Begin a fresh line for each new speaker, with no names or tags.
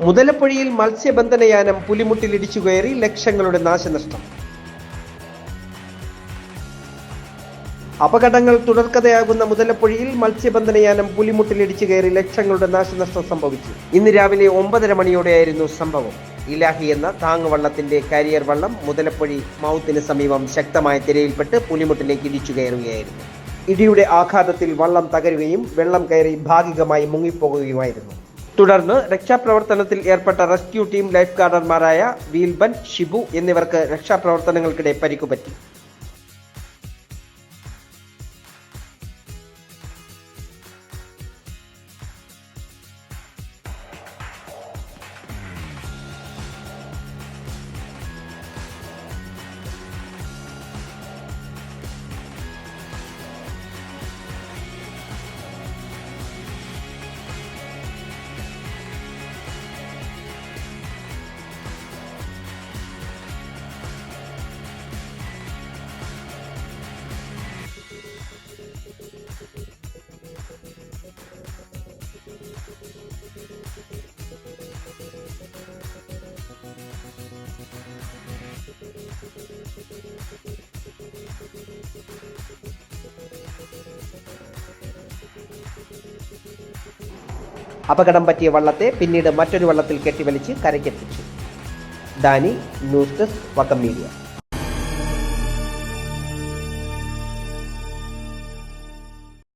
മുതലപ്പുഴയിൽ മത്സ്യബന്ധനയാനം പുലിമുട്ടിലിടിച്ചു കയറി ലക്ഷങ്ങളുടെ നാശനഷ്ടം. അപകടങ്ങൾ തുടർക്കഥയാകുന്ന മുതലപ്പുഴയിൽ മത്സ്യബന്ധനയാനം പുലിമുട്ടിലിടിച്ചു കയറി ലക്ഷങ്ങളുടെ നാശനഷ്ടം സംഭവിച്ചു. ഇന്ന് രാവിലെ ഒമ്പതര മണിയോടെയായിരുന്നു സംഭവം. ഇലാഹി എന്ന താങ്ങുവള്ളത്തിന്റെ കരിയർ വള്ളം മുതലപ്പൊഴി മൗത്തിന് സമീപം ശക്തമായ തിരയിൽപ്പെട്ട് പുലിമുട്ടിലേക്ക് ഇടിച്ചു കയറുകയായിരുന്നു. ഇടിയുടെ ആഘാതത്തിൽ വള്ളം തകരുകയും വെള്ളം കയറി ഭാഗികമായി മുങ്ങിപ്പോകുകയുമായിരുന്നു. തുടർന്ന് രക്ഷാപ്രവർത്തനത്തിൽ ഏർപ്പെട്ട റെസ്ക്യൂ ടീം ലൈഫ് ഗാർഡർമാരായ വീൽബൻ ഷിബു എന്നിവർക്ക് രക്ഷാപ്രവർത്തനങ്ങൾക്കിടെ പരിക്കുപറ്റി. അപകടം പറ്റിയ വള്ളത്തെ പിന്നീട് മറ്റൊരു വള്ളത്തിൽ കെട്ടിവലിച്ച് കരയ്ക്കെത്തിച്ചു. Dani news desk Vakkom media.